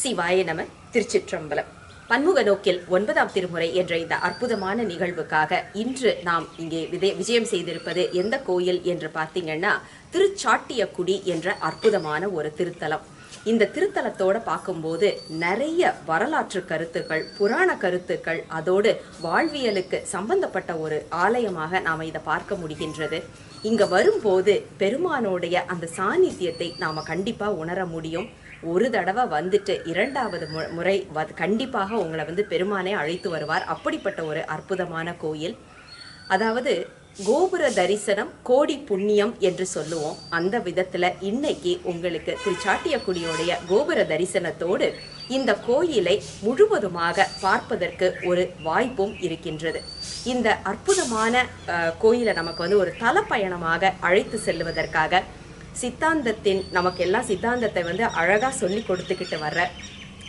சிவாய நம திருச்சிற்றம்பலம். பன்முக நோக்கில் ஒன்பதாம் திருமுறை என்ற இந்த அற்புதமான நிகழ்வுக்காக இன்று நாம் இங்கே விதை விஜயம் செய்திருப்பது எந்த கோயில் என்று பார்த்தீங்கன்னா திருச்சாட்டியக்குடி என்ற அற்புதமான ஒரு திருத்தலம். இந்த திருத்தலத்தோட பார்க்கும்போது நிறைய வரலாற்று கருத்துக்கள் புராண கருத்துக்கள் அதோடு வாழ்வியலுக்கு சம்பந்தப்பட்ட ஒரு ஆலயமாக நாம் இதை பார்க்க முடிகின்றது. இங்க வரும்போது பெருமானோடைய அந்த சாநித்தியத்தை நாம கண்டிப்பா உணர முடியும். ஒரு தடவை வந்துட்டு இரண்டாவது மு- முறை வ- கண்டிப்பாக உங்களை வந்து பெருமானே அழைத்து வருவார். அப்படிப்பட்ட ஒரு அற்புதமான கோயில். அதாவது கோபுர தரிசனம் கோடி புண்ணியம் என்று சொல்லுவோம். அந்த விதத்தில் இன்னைக்கு உங்களுக்கு திருச்சாட்டியக்குடியோடைய கோபுர தரிசனத்தோடு இந்த கோயிலை முழுவதுமாக பார்ப்பதற்கு ஒரு வாய்ப்பும் இருக்கின்றது. இந்த அற்புதமான கோயிலை நமக்கு வந்து ஒரு தலப்பயணமாக அழைத்து செல்வதற்காக சித்தாந்தத்தின் நமக்கு எல்லாம் சித்தாந்தத்தை வந்து அழகாக சொல்லி கொடுத்துக்கிட்டு வர்ற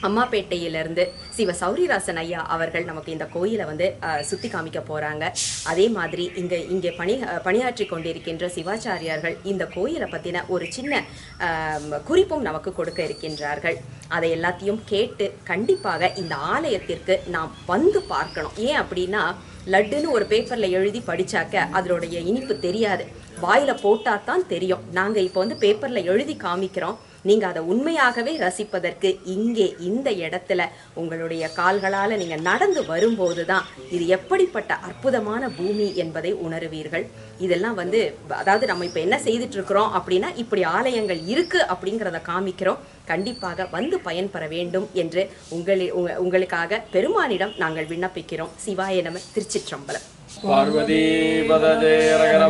அம்மாப்பேட்டையிலிருந்து சிவ சௌரிராசன் ஐயா அவர்கள் நமக்கு இந்த கோயிலை வந்து சுற்றி காமிக்க போகிறாங்க அதே மாதிரி இங்கே இங்கே பணி பணியாற்றி கொண்டிருக்கின்ற சிவாச்சாரியார்கள் இந்த கோயிலை பற்றின ஒரு சின்ன குறிப்பும் நமக்கு கொடுக்க இருக்கின்றார்கள். அதை எல்லாத்தையும் கேட்டு கண்டிப்பாக இந்த ஆலயத்திற்கு நாம் வந்து பார்க்கணும். ஏன் அப்படின்னா லட்டுன்னு ஒரு பேப்பரில் எழுதி படித்தாக்க அதனுடைய இனிப்பு தெரியாது. வாயில் போட்டால் தான் தெரியும். நாங்கள் இப்போ வந்து பேப்பரில் எழுதி காமிக்கிறோம். நீங்க அதை உண்மையாகவே ரசிப்பதற்கு இங்கே இந்த இடத்துல உங்களுடைய கால்களால நீங்க நடந்து வரும்போது தான் இது எப்படிப்பட்ட அற்புதமான பூமி என்பதை உணருவீர்கள். இதெல்லாம் வந்து அதாவது நம்ம இப்ப என்ன செய்துட்டு இருக்கிறோம் அப்படின்னா இப்படி ஆலயங்கள் இருக்கு அப்படிங்கிறத காமிக்கிறோம். கண்டிப்பாக வந்து பயன்பெற வேண்டும் என்று உங்களி உங்க- உங்களுக்காக பெருமானிடம் நாங்கள் விண்ணப்பிக்கிறோம். சிவாய நம திருச்சிற்றம்பலம். பார்வதி பததே ரகர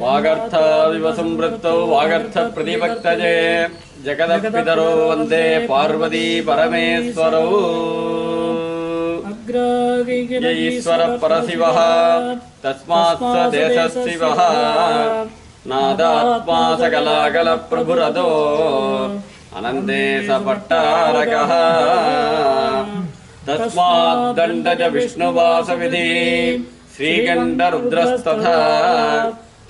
వాగర్థాదివ సంవృత్తౌ వాగర్థ ప్రతిభక్తజే జగదపితరో వందే పార్వతీ పరమేశ్వరౌ ఈశ్వర పరశివ తస్మాత్ దేశశివ నాదాత్మా సకలాకల ప్రభురదో అనందే పట్టారక తస్మాత్ దండజ విష్ణువాసవిధి శ్రీగండ రుద్రస్తథ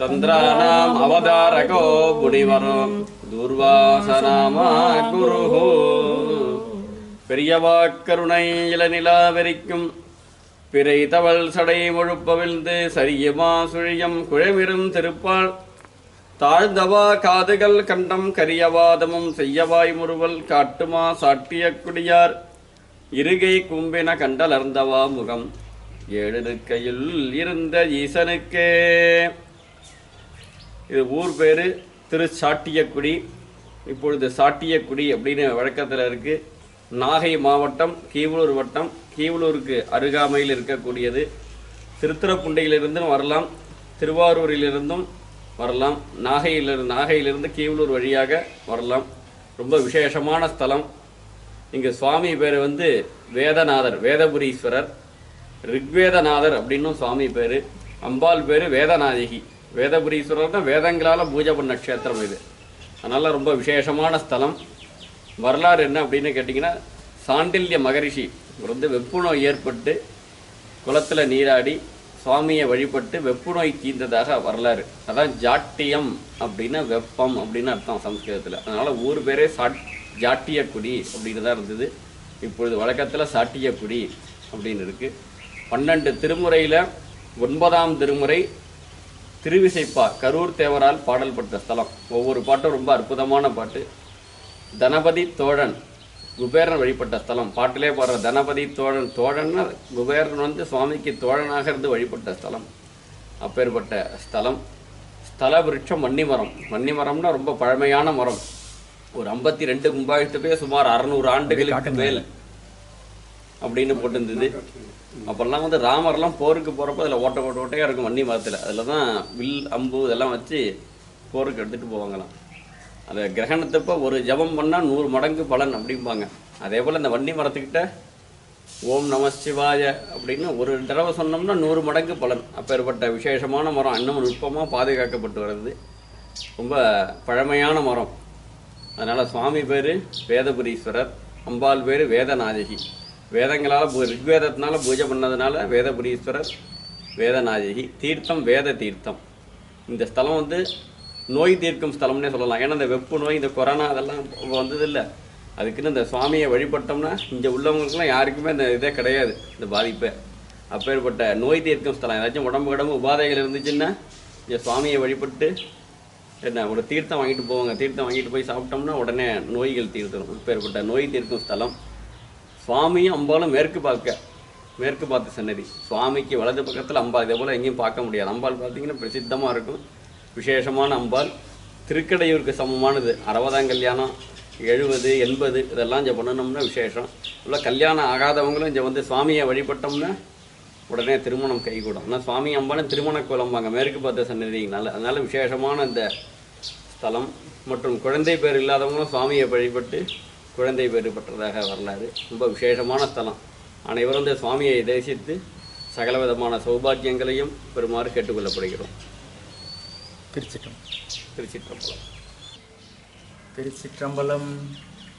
ஸ்ரீகண்டருத்ரஸ்ததா அவதாரகோ முனிவரோ துர்வாசநாமா குருஹு பெரியவா கருணை பிறை தவள் சடை முழுப்பவிழ்ந்து சரியமா சுழியம் குழமிரும் திருப்பாள். தாழ்ந்தவா காதுகள் கண்டம் கரியவாதமும் செய்யவாய் முறுவல் காட்டுமா சாட்டிய குடியார். இருகை கும்பின கண்டலர்ந்தவா முகம். ஏழெடுக்கையில் இருந்த ஈசனுக்கே. இது ஊர் பேர் திரு சாட்டியக்குடி இப்பொழுது சாட்டியக்குடி அப்படின்னு வழக்கத்தில் இருக்குது நாகை மாவட்டம் கீவலூர் வட்டம். கீவலூருக்கு அருகாமையில் இருக்கக்கூடியது. திருத்துறைப்பூண்டியிலிருந்தும் வரலாம். திருவாரூரிலிருந்தும் வரலாம். நாகையிலிருந்து நாகையிலிருந்து கீவலூர் வழியாக வரலாம். ரொம்ப விசேஷமான ஸ்தலம். இங்கே சுவாமி பேர் வந்து வேதநாதர் வேதபுரீஸ்வரர். ரிக்வேதநாதர் அப்படின்னும் சுவாமி பேர். அம்பாள் பேர் வேதநாயகி. வேதபுரீஸ்வரர் தான் வேதங்களால் பூஜை பண்ண க்ஷேத்திரம் இது. அதனால் ரொம்ப விசேஷமான ஸ்தலம். வரலாறு என்ன அப்படின்னு கேட்டிங்கன்னா சாண்டில்ய மகரிஷி இவர் வந்து வெப்புநோய் ஏற்பட்டு குளத்தில் நீராடி சுவாமியை வழிபட்டு வெப்புநோய் தீர்ந்ததாக வரலாறு. அதான் ஜாட்டியம் அப்படின்னா வெப்பம் அப்படின்னு அர்த்தம் சம்ஸ்கிருதத்தில். அதனால் ஊர் பேரே சாட் ஜாட்டியக்குடி அப்படின்னு தான் இருந்தது. இப்பொழுது வழக்கத்தில் சாட்டியக்குடி அப்படின்னு இருக்குது பன்னெண்டு திருமுறையில் ஒன்பதாம் திருமுறை திருவிசைப்பா கரூர் தேவரால் பாடல் பெற்ற ஸ்தலம். ஒவ்வொரு பாட்டும் ரொம்ப அற்புதமான பாட்டு. தனபதி தோழன் குபேரன் வழிபட்ட ஸ்தலம். பாட்டிலே பாடுற தனபதி தோழன் தோழன்னா குபேரன் வந்து சுவாமிக்கு தோழனாக இருந்து வழிபட்ட ஸ்தலம். அப்பேற்பட்ட ஸ்தலம். ஸ்தல விருட்சம் வன்னிமரம். வன்னிமரம்னா ரொம்ப பழமையான மரம். ஒரு ஐம்பத்தி ரெண்டு கும்பாயிரத்துப்பே சுமார் அறநூறு ஆண்டுகளுக்கு மேல் அப்படின்னு போட்டிருந்தது. அப்போல்லாம் வந்து ராமர்லாம் போருக்கு போகிறப்ப அதில் ஓட்ட ஓட்ட ஓட்டையாக இருக்கும் வன்னி மரத்தில். அதில் தான் வில் அம்பு இதெல்லாம் வச்சு போருக்கு எடுத்துகிட்டு போவாங்களாம். அந்த கிரகணத்தப்போ ஒரு ஜபம் பண்ணால் நூறு மடங்கு பலன் அப்படிம்பாங்க. அதே போல் இந்த வன்னி மரத்துக்கிட்ட ஓம் நம சிவாய அப்படின்னு ஒரு தடவை சொன்னோம்னா நூறு மடங்கு பலன். அப்பேற்பட்ட விசேஷமான மரம் இன்னமும் நுட்பமாக பாதுகாக்கப்பட்டு வருது ரொம்ப பழமையான மரம். அதனால் சுவாமி பேர் வேதபுரீஸ்வரர் அம்பாள் பேர் வேதநாயகி. வேதங்களால் ரிக்வேதத்தினால பூஜை பண்ணதுனால வேதபுரீஸ்வரர் வேதநாயகி தீர்த்தம் வேத தீர்த்தம். இந்த ஸ்தலம் வந்து நோய் தீர்க்கும் ஸ்தலம்னே சொல்லலாம். ஏன்னா இந்த வெப்பு நோய் இந்த கொரோனா அதெல்லாம் வந்ததில்லை. அதுக்குன்னு இந்த சுவாமியை வழிபட்டோம்னா இங்கே உள்ளவங்களுக்குலாம் யாருக்குமே இந்த இதே கிடையாது இந்த பாதிப்பை. அப்பேற்பட்ட நோய் தீர்க்கும் ஸ்தலம். ஏதாச்சும் உடம்பு உடம்பு உபாதைகள் இருந்துச்சுன்னா இந்த சுவாமியை வழிபட்டு என்ன ஒரு தீர்த்தம் வாங்கிட்டு போவாங்க. தீர்த்தம் வாங்கிட்டு போய் சாப்பிட்டோம்னா உடனே நோய்கள் தீர்த்துடும் அப்பேற்பட்ட நோய் தீர்க்கும் ஸ்தலம். சுவாமியும் அம்பாலும் மேற்கு பார்க்க மேற்கு பார்த்த சன்னதி. சுவாமிக்கு வலது பக்கத்தில் அம்பாள். இதே போல் எங்கேயும் பார்க்க முடியாது. அம்பாள் பார்த்தீங்கன்னா பிரசித்தமாக இருக்கும். விசேஷமான அம்பாள். திருக்கடையூருக்கு சமமானது. அறுபதாம் கல்யாணம் எழுபது எண்பது இதெல்லாம் இங்கே பண்ணணும்னா விசேஷம். இல்லை கல்யாணம் ஆகாதவங்களும் இங்கே வந்து சுவாமியை வழிபட்டோம்னா உடனே திருமணம் கைகூடும். ஆனால் சுவாமி அம்பாலும் திருமண கோலம்பாங்க மேற்கு பார்த்த சன்னதினால அதனால் விசேஷமான இந்த ஸ்தலம். மற்றும் குழந்தை பேர் இல்லாதவங்களும் சுவாமியை வழிபட்டு குழந்தை பேர் பெற்றதாக வரலாறு. ரொம்ப விசேஷமான ஸ்தலம். அனைவரும் இந்த சுவாமியை தரிசித்து சகலவிதமான சௌபாக்கியங்களையும் பெறுமாறு கேட்டுக்கொள்ளப்படுகிறோம். திருச்சிட்டம் திருச்சிற்றம்பலம். திருச்சிற்றம்பலம்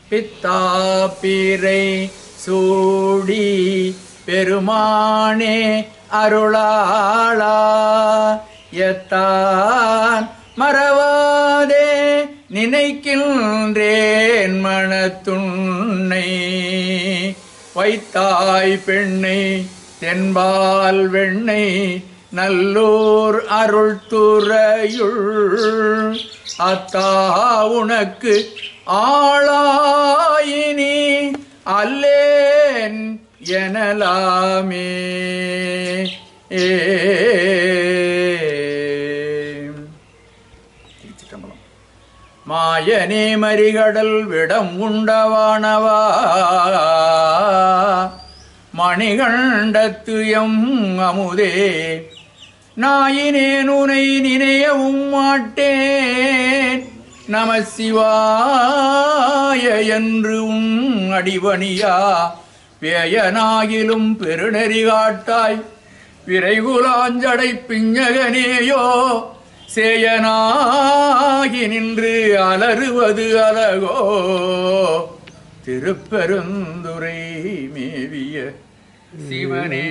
பித்தாப்பிரை சூடி பெருமானே அருளாளா. எத்தான் மறவாதே நினைக்கின்றேன் மனத்துண்ணை. வைத்தாய் பெண்ணை தென்பால் வெண்ணை நல்லோர் அருள் துறையுள். அத்தா உனக்கு ஆளாயினி அல்லேன் எனலாமே. ஏ திருச்சிற்றம்பலம் மாயனே மறிகடல் விடம் உண்டவானவா? மணிகண்டத்து எம் அமுதே நாயினேன் உனை நினையவும் மாட்டேன். நம சிவாய என்று உன் அடிவணியா பேயனாகிலும் பெருநெறி காட்டாய். விரைகுலாஞ்சடை பிஞ்சகனேயோ சேயனாகி நின்று அலறுவது அலகோ திருப்பெருந்துரை மேவிய சிவனே.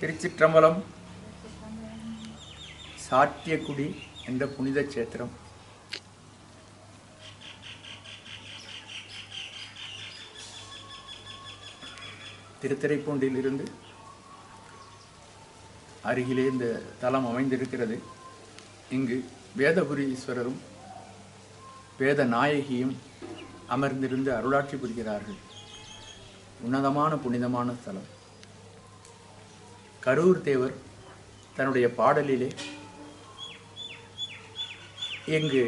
திருச்சிற்றம்பலம் சாத்தியக்குடி என்ற புனித சேத்திரம் திருத்துறைப்பூண்டிலிருந்து அருகிலே இந்த தலம் அமைந்திருக்கிறது. இங்கு வேதபுரீஸ்வரரும் வேத நாயகியும் அமர்ந்திருந்து அருளாட்சி புரிகிறார்கள். உன்னதமான புனிதமான ஸ்தலம். கரூர் தேவர் தன்னுடைய பாடலிலே இங்கு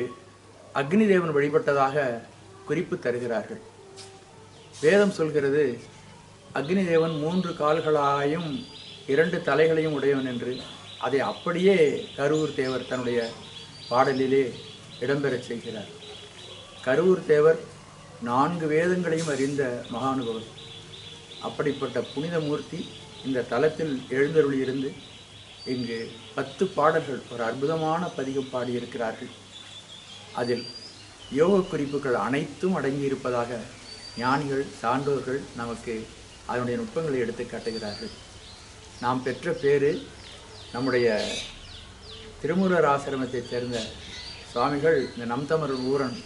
அக்னி தேவன் வழிபட்டதாக குறிப்பு தருகிறார்கள். வேதம் சொல்கிறது அக்னிதேவன் மூன்று கால்களாயும் இரண்டு தலைகளையும் உடையவன் என்று அதை அப்படியே கரூர் தேவர் தன்னுடைய பாடலிலே இடம்பெறச் செய்கிறார். கரூர் தேவர் நான்கு வேதங்களையும் அறிந்த மகானுபவர் அப்படிப்பட்ட புனித மூர்த்தி இந்த தலத்தில் எழுந்தருளியிருந்து இங்கு பத்து பாடல்கள் ஒரு அற்புதமான பதிகம் பாடியிருக்கிறார்கள். அதில் யோக குறிப்புகள் அனைத்தும் அடங்கியிருப்பதாக ஞானிகள் சான்றோர்கள் நமக்கு அதனுடைய நுட்பங்களை எடுத்து காட்டுகிறார்கள். நாம் பெற்ற பேரு நம்முடைய திருமூலர் ஆசிரமத்தைச் சேர்ந்த சுவாமிகள் இந்த நம் தமிழ் ஊரன்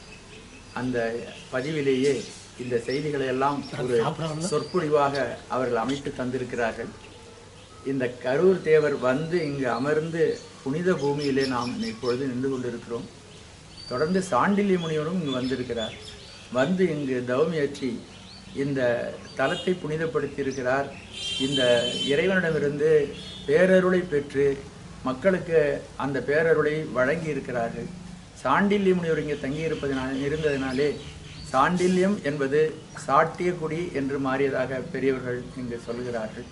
அந்த பதிவிலேயே இந்த செய்திகளை எல்லாம் ஒரு சொற்பொழிவாக அவர்கள் அமைத்து தந்திருக்கிறார்கள். இந்த கரூர் தேவர் வந்து இங்கு அமர்ந்து புனித பூமியிலே நாம் இப்பொழுது நின்று கொண்டிருக்கிறோம். தொடர்ந்து சாண்டில்ய முனிவரும் இங்கு வந்திருக்கிறார். வந்து இங்கு தவமியற்றி இந்த தலத்தை புனிதப்படுத்தியிருக்கிறார். இந்த இறைவனிடமிருந்து பேரருளை பெற்று மக்களுக்கு அந்த பேரருளை வழங்கி இருக்கிறார்கள் சாண்டில்ய முனிவர் இங்கே தங்கியிருப்பதனால் இருந்ததினாலே சாண்டில்யம் என்பது சாட்டிய குடி என்று மாறியதாக பெரியவர்கள் இங்கு சொல்கிறார்கள்.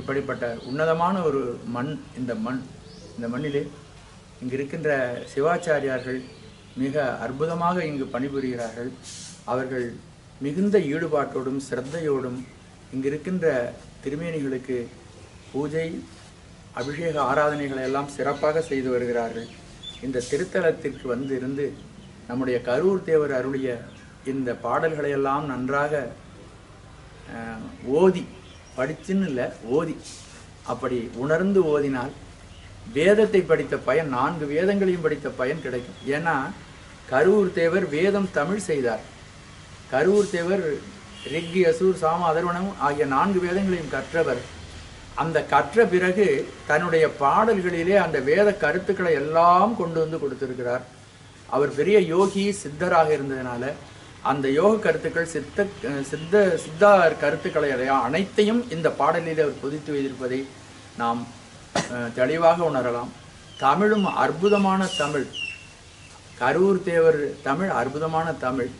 இப்படிப்பட்ட உன்னதமான ஒரு மண் இந்த மண் இந்த மண்ணிலே இங்கு இருக்கின்ற சிவாச்சாரியார்கள் மிக அற்புதமாக இங்கு பணிபுரிகிறார்கள். அவர்கள் மிகுந்த ஈடுபாட்டோடும் சிரத்தையோடும் இங்கு இருக்கின்ற திருமேனிகளுக்கு பூஜை அபிஷேக ஆராதனைகளை எல்லாம் சிறப்பாக செய்து வருகிறார்கள். இந்த திருத்தலத்திற்கு வந்து இருந்து நம்முடைய கரூர் தேவர் அருளிய இந்த பாடல்களையெல்லாம் நன்றாக ஓதி படிச்சுன்னு இல்லை ஓதி. அப்படி உணர்ந்து ஓதினால் வேதத்தை படித்த பயன் நான்கு வேதங்களையும் படித்த பயன் கிடைக்கும். ஏன்னா கரூர் தேவர் வேதம் தமிழ் செய்தார். கரூர் தேவர் ரிக் யசூர் சாம அதர்வனம் ஆகிய நான்கு வேதங்களையும் கற்றவர். அந்த கற்ற பிறகு தன்னுடைய பாடல்களிலே அந்த வேத கருத்துக்களை எல்லாம் கொண்டு வந்து கொடுத்திருக்கிறார். அவர் பெரிய யோகி சித்தராக இருந்ததுனால அந்த யோக கருத்துக்கள் சித்த சித்த சித்தார் கருத்துக்களை அடையா அனைத்தையும் இந்த பாடலில் அவர் பொதித்து வைத்திருப்பதை நாம் தெளிவாக உணரலாம். தமிழும் அற்புதமான தமிழ். கரூர் தேவர் தமிழ் அற்புதமான தமிழ்.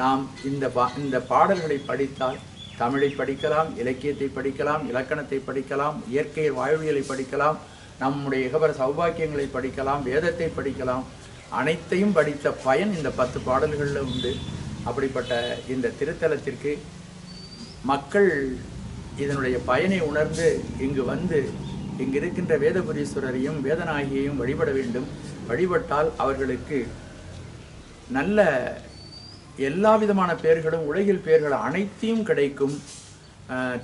நாம் இந்த பா இந்த பாடல்களை படித்தால் தமிழை படிக்கலாம் இலக்கியத்தை படிக்கலாம் இலக்கணத்தை படிக்கலாம் இயற்கை வாழ்வியலை படிக்கலாம் நம்முடைய இகவர சௌபாக்கியங்களை படிக்கலாம் வேதத்தை படிக்கலாம். அனைத்தையும் படித்த பயன் இந்த பத்து பாடல்களில் உண்டு. அப்படிப்பட்ட இந்த திருத்தலத்திற்கு மக்கள் இதனுடைய பயனை உணர்ந்து இங்கு வந்து இங்கு இருக்கின்ற வேதபுரீஸ்வரரையும் வேதநாயகியையும் வழிபட வேண்டும். வழிபட்டால் அவர்களுக்கு நல்ல எல்லா விதமான பேர்களும் உலகில் பேர்கள் அனைத்தையும் கிடைக்கும்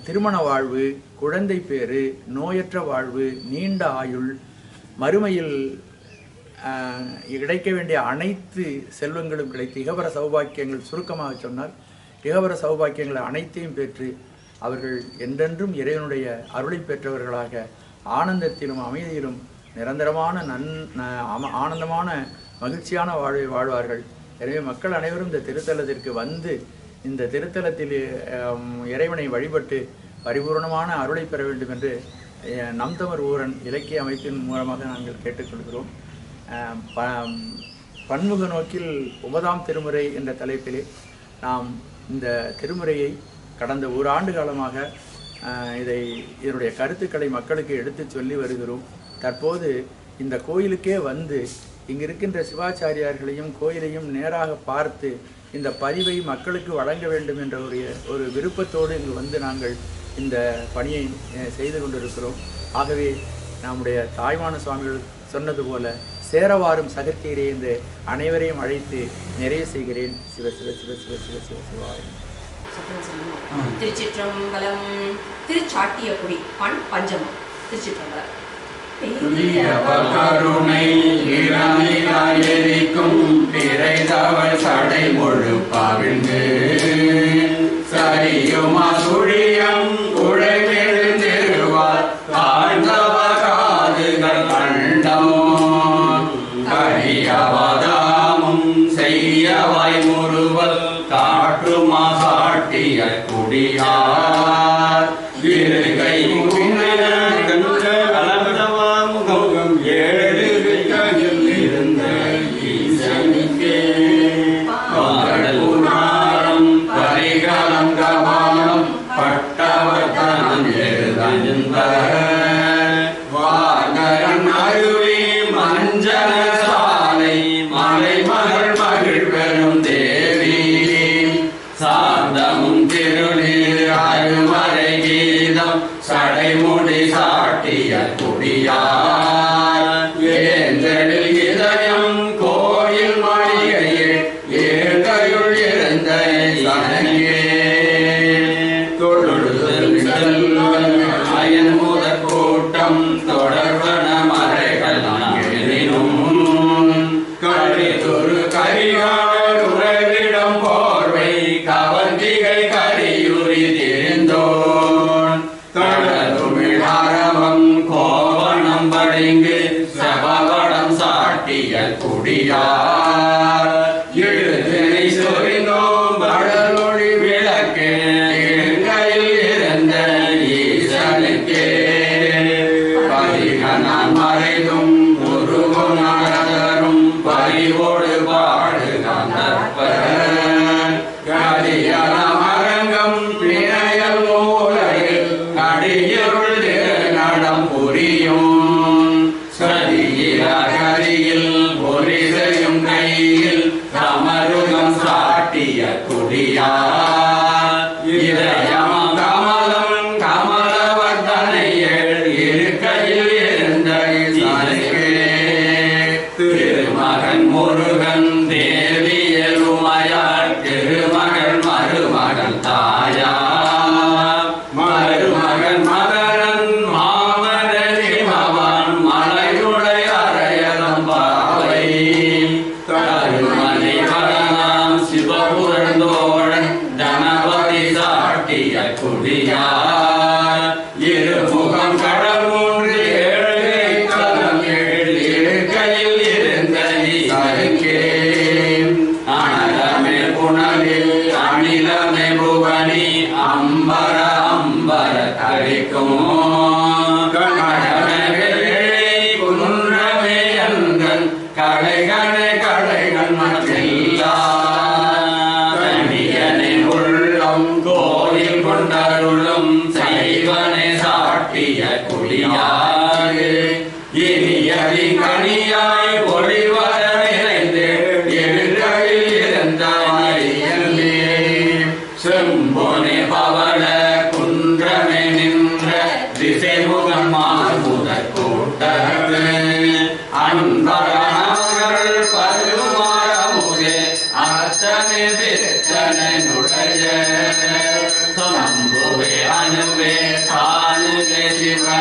திருமண வாழ்வு குழந்தை பேறு நோயற்ற வாழ்வு நீண்ட ஆயுள் மறுமையில் கிடைக்க வேண்டிய அனைத்து செல்வங்களும் கிடைத்து இகவர சௌபாக்கியங்கள் சுருக்கமாக சொன்னால் இகவர சௌபாக்கியங்களை அனைத்தையும் பெற்று அவர்கள் என்றென்றும் இறைவனுடைய அருளை பெற்றவர்களாக ஆனந்தத்திலும் அமைதியிலும் நிரந்தரமான நன் அம- ஆனந்தமான மகிழ்ச்சியான வாழ்வை வாழ்வார்கள். எனவே மக்கள் அனைவரும் இந்த திருத்தலத்திற்கு வந்து இந்த திருத்தலத்தில் இறைவனை வழிபட்டு பரிபூர்ணமான அருளை பெற வேண்டும் என்று நம் தமிழ் ஊரன் இலக்கிய அமைப்பின் மூலமாக நாங்கள் கேட்டுக்கொள்கிறோம். ப- பன்முக நோக்கில் ஒன்பதாம் திருமுறை என்ற தலைப்பிலே நாம் இந்த திருமுறையை கடந்த ஒரு ஆண்டு காலமாக இதை இதனுடைய கருத்துக்களை மக்களுக்கு எடுத்துச் சொல்லி வருகிறோம். தற்போது இந்த கோயிலுக்கே வந்து இங்கு இருக்கின்ற சிவாச்சாரியார்களையும் கோயிலையும் நேராக பார்த்து இந்த பதிவை மக்களுக்கு வழங்க வேண்டும் என்ற ஒரு ஒரு விருப்பத்தோடு இங்கு வந்து நாங்கள் இந்த பணியை செய்து கொண்டிருக்கிறோம். ஆகவே நம்முடைய தாய்மான சுவாமிகள் சொன்னது போல சேரவாரும் சகத்தீரே என்று அனைவரையும் அழைத்து நிறைவு செய்கிறேன். சிவ சிவ சிவ சிவ சிவ சிவ சிவாய திருச்சிற்றம்பலம் திருச்சாட்டியக்குடி பண் பஞ்சமம். திருச்சிற்றம்பலம். கருணை இளநிலாய் பிறைதவள் சடை முழுப்பாவிழ்ந்து சரியுமா சுழியம் சாந்தமும் திருநீர் அருமறை கீதம் சடைமுடி சாட்டிய குடியார் முருகன் தேவியல்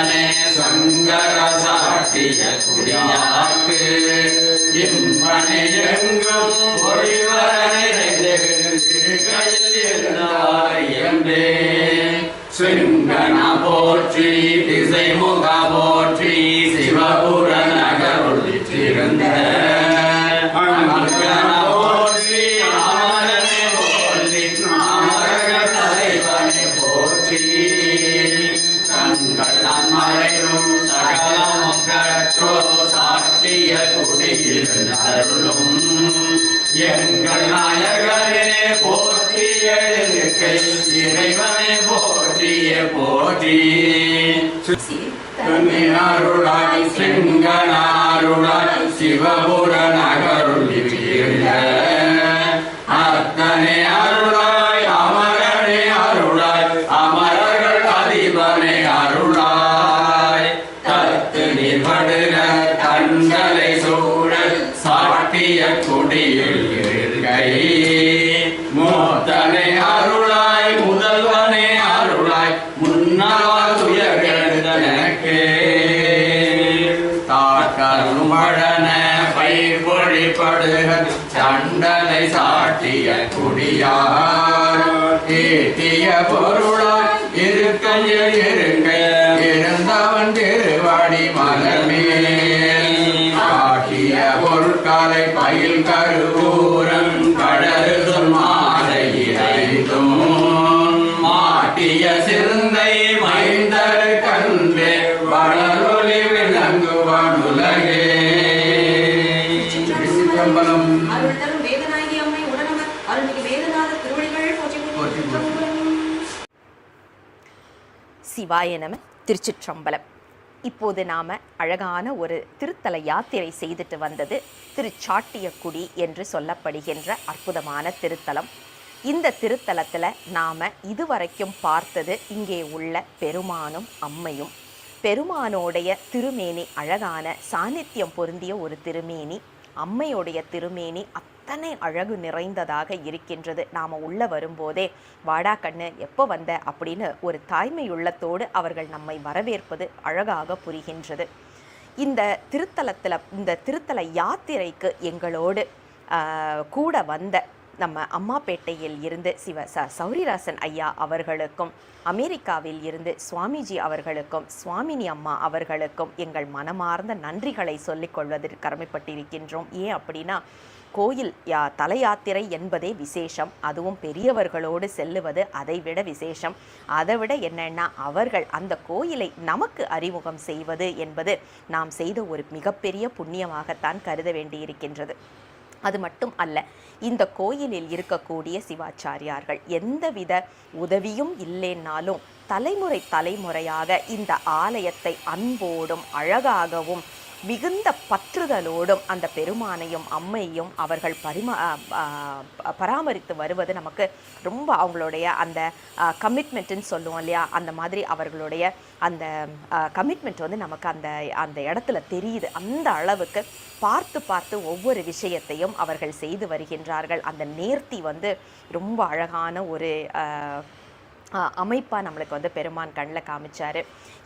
சிவனே சங்கர சாட்டிய குடியாக்கு இன்பனை எங்கும் ஒளிவர சிங்கன போற்றி திசை முக போற்றி சிவபுர நகருள் திருந்த சாத்திய சாட்டிய குடியிருந்தருளும் எங்கள் நாயகரே போற்றிய இறைவனை போற்றிய போற்றி அருளாய் சிங்கனாருளாய் சிவபுர நகருள் அத்தனை அருள் சண்டலை சாட்டிய குடியார் ஏத்திய பொருளாய் இருக்கையில் இருங்கை சிவாய நம திருச்சிற்றம்பலம். இப்போது நாம் அழகான ஒரு திருத்தல யாத்திரை செய்துட்டு வந்தது திருச்சாட்டியக்குடி என்று சொல்லப்படுகின்ற அற்புதமான திருத்தலம். இந்த திருத்தலத்தில் நாம் இதுவரைக்கும் பார்த்தது இங்கே உள்ள பெருமானும் அம்மையும். பெருமானோடைய திருமேனி அழகான சாநித்தியம் பொருந்திய ஒரு திருமேனி அம்மையோடைய திருமேனி அத்தனை அழகு நிறைந்ததாக இருக்கின்றது. நாம் உள்ளே வரும்போதே வாடா கண்ணு எப்போ வந்த? அப்படின்னு ஒரு தாய்மை உள்ளத்தோடு அவர்கள் நம்மை வரவேற்பது அழகாக புரிகின்றது. இந்த திருத்தலத்தில் இந்த திருத்தல யாத்திரைக்கு எங்களோடு கூட வந்த நம்ம அம்மாப்பேட்டையில் இருந்து சிவ ச சௌரிராசன் ஐயா அவர்களுக்கும் அமெரிக்காவில் இருந்து சுவாமிஜி அவர்களுக்கும் சுவாமினி அம்மா அவர்களுக்கும் எங்கள் மனமார்ந்த நன்றிகளை சொல்லிக் கொள்வதற்கு கடமைப்பட்டிருக்கின்றோம். ஏன் அப்படின்னா கோயில் யா தல யாத்திரை என்பதே விசேஷம். அதுவும் பெரியவர்களோடு செல்லுவது அதைவிட விசேஷம். அதை விட என்னென்னா அவர்கள் அந்த கோயிலை நமக்கு அறிமுகம் செய்வது என்பது நாம் செய்த ஒரு மிகப்பெரிய புண்ணியமாகத்தான் கருத வேண்டியிருக்கின்றது. அது மட்டும் அல்ல இந்த கோயிலில் இருக்கக்கூடிய சிவாச்சாரியார்கள் எந்தவித உதவியும் இல்லைன்னாலும் தலைமுறை தலைமுறையாக இந்த ஆலயத்தை அன்போடும் அழகாகவும் மிகுந்த பற்றுதலோடும் அந்த பெருமானையும் அம்மையும் அவர்கள் பரிமா பராமரித்து வருவது நமக்கு ரொம்ப அவங்களுடைய அந்த கமிட்மெண்ட்டுன்னு சொல்லுவோம் இல்லையா? அந்த மாதிரி அவர்களுடைய அந்த கமிட்மெண்ட் வந்து நமக்கு அந்த அந்த இடத்துல தெரியுது. அந்த அளவுக்கு பார்த்து பார்த்து ஒவ்வொரு விஷயத்தையும் அவர்கள் செய்து வருகின்றார்கள். அந்த நேர்த்தி வந்து ரொம்ப அழகான ஒரு அமைப்பாக நம்மளுக்கு வந்து பெருமான் கண்ணில் காமிச்சார்.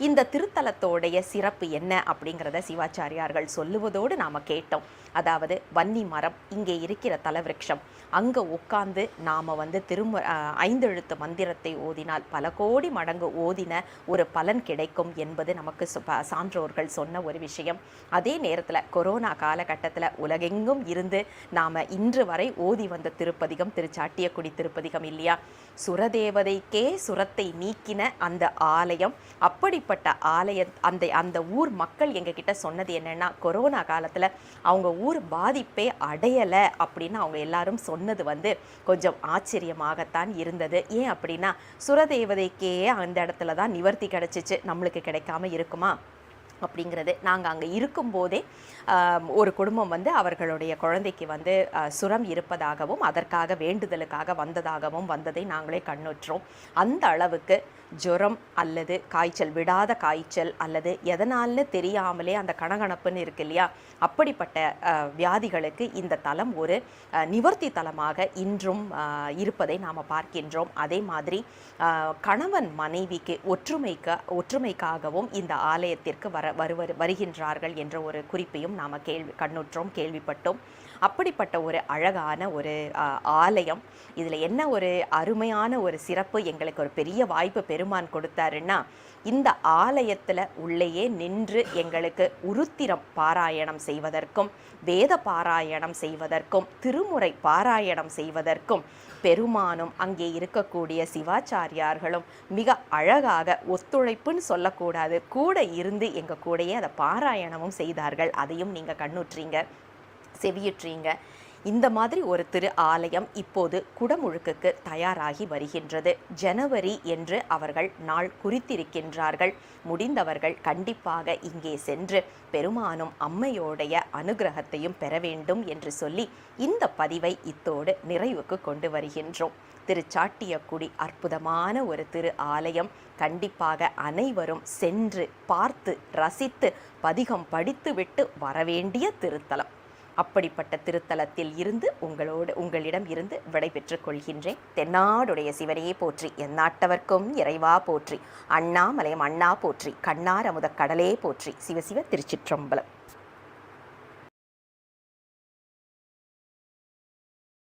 இந்த திருத்தலத்தோடைய சிறப்பு என்ன அப்படிங்கிறத சிவாச்சாரியார்கள் சொல்லுவதோடு நாம் கேட்டோம். அதாவது வன்னி மரம் இங்கே இருக்கிற தலவிருட்சம் அங்கே உட்கார்ந்து நாம் வந்து திரும ஐந்தெழுத்து மந்திரத்தை ஓதினால் பல கோடி மடங்கு ஓதின ஒரு பலன் கிடைக்கும் என்பது நமக்கு சான்றோர்கள் சொன்ன ஒரு விஷயம். அதே நேரத்தில் கொரோனா காலகட்டத்தில் உலகெங்கும் இருந்து நாம் இன்று வரை ஓதி வந்த திருப்பதிகம் திருச்சாட்டியக்குடி திருப்பதிகம் இல்லையா? சுரதேவதைக்கே சுரத்தை நீக்கின அந்த ஆலயம் அப்படிப்பட்ட ஆலய அந்த அந்த ஊர் மக்கள் எங்ககிட்ட சொன்னது என்னன்னா கொரோனா காலத்தில் அவங்க ஊர் ஒரு பாதிப்பே அடையலை அப்படின்னு அவங்க எல்லாரும் சொன்னது வந்து கொஞ்சம் ஆச்சரியமாகத்தான் இருந்தது. ஏன் அப்படின்னா சுரதேவதைக்கே அந்த இடத்துல தான் நிவர்த்தி கிடச்சிச்சு. நம்மளுக்கு கிடைக்காம இருக்குமா? அப்படிங்கிறது. நாங்கள் அங்கே இருக்கும்போதே ஒரு குடும்பம் வந்து அவர்களுடைய குழந்தைக்கு வந்து சுரம் இருப்பதாகவும் அதற்காக வேண்டுதலுக்காக வந்ததாகவும் வந்ததை நாங்களே கண்ணுற்றோம் அந்த அளவுக்கு ஜுரம் அல்லது காய்ச்சல் விடாத காய்ச்சல் அல்லது எதனால்னு தெரியாமலே அந்த கணகணப்புன்னு இருக்கு இல்லையா? அப்படிப்பட்ட வியாதிகளுக்கு இந்த தலம் ஒரு நிவர்த்தி தலமாக இன்றும் இருப்பதை நாம் பார்க்கின்றோம். அதே மாதிரி கணவன் மனைவிக்கு ஒற்றுமைக்க ஒற்றுமைக்காகவும் இந்த ஆலயத்திற்கு வர வருவர் வருகின்றார்கள் என்ற ஒரு குறிப்பையும் நாம் கேள்வி கண்ணுற்றோம் கேள்விப்பட்டோம். அப்படிப்பட்ட ஒரு அழகான ஒரு ஆலயம். இதில் என்ன ஒரு அருமையான ஒரு சிறப்பு எங்களுக்கு ஒரு பெரிய வாய்ப்பு பெருமான் கொடுத்தாருன்னா இந்த ஆலயத்தில் உள்ளேயே நின்று எங்களுக்கு உருத்திரம் பாராயணம் செய்வதற்கும் வேத பாராயணம் செய்வதற்கும் திருமுறை பாராயணம் செய்வதற்கும் பெருமானும் அங்கே இருக்கக்கூடிய சிவாச்சாரியார்களும் மிக அழகாக ஒத்துழைப்புன்னு சொல்லக்கூடாது. கூட இருந்து எங்கள் கூடயே அதை பாராயணமும் செய்தார்கள். அதையும் நீங்கள் கண்ணுற்றீங்க செவியுற்றீங்க. இந்த மாதிரி ஒரு திரு ஆலயம் இப்போது குடமுழுக்குக்கு தயாராகி வருகின்றது. ஜனவரி என்று அவர்கள் நாள் குறித்திருக்கின்றார்கள். முடிந்தவர்கள் கண்டிப்பாக இங்கே சென்று பெருமானும் அம்மையோடைய அனுகிரகத்தையும் பெற வேண்டும் என்று சொல்லி இந்த பதிவை இத்தோடு நிறைவுக்கு கொண்டு வருகின்றோம். திருச்சாட்டியக்குடி அற்புதமான ஒரு திரு ஆலயம். கண்டிப்பாக அனைவரும் சென்று பார்த்து ரசித்து பதிகம் படித்துவிட்டு வரவேண்டிய திருத்தலம். அப்படிப்பட்ட திருத்தலத்தில் இருந்து உங்களோடு உங்களிடம் இருந்து விடைபெற்றுக் கொள்கின்றேன். தென்னாடுடைய சிவனையே போற்றி எந்நாட்டவர்க்கும் இறைவா போற்றி அண்ணாமலையம் அண்ணா போற்றி கண்ணார் அமுத கடலே போற்றி சிவசிவ திருச்சிற்றம்பலம்.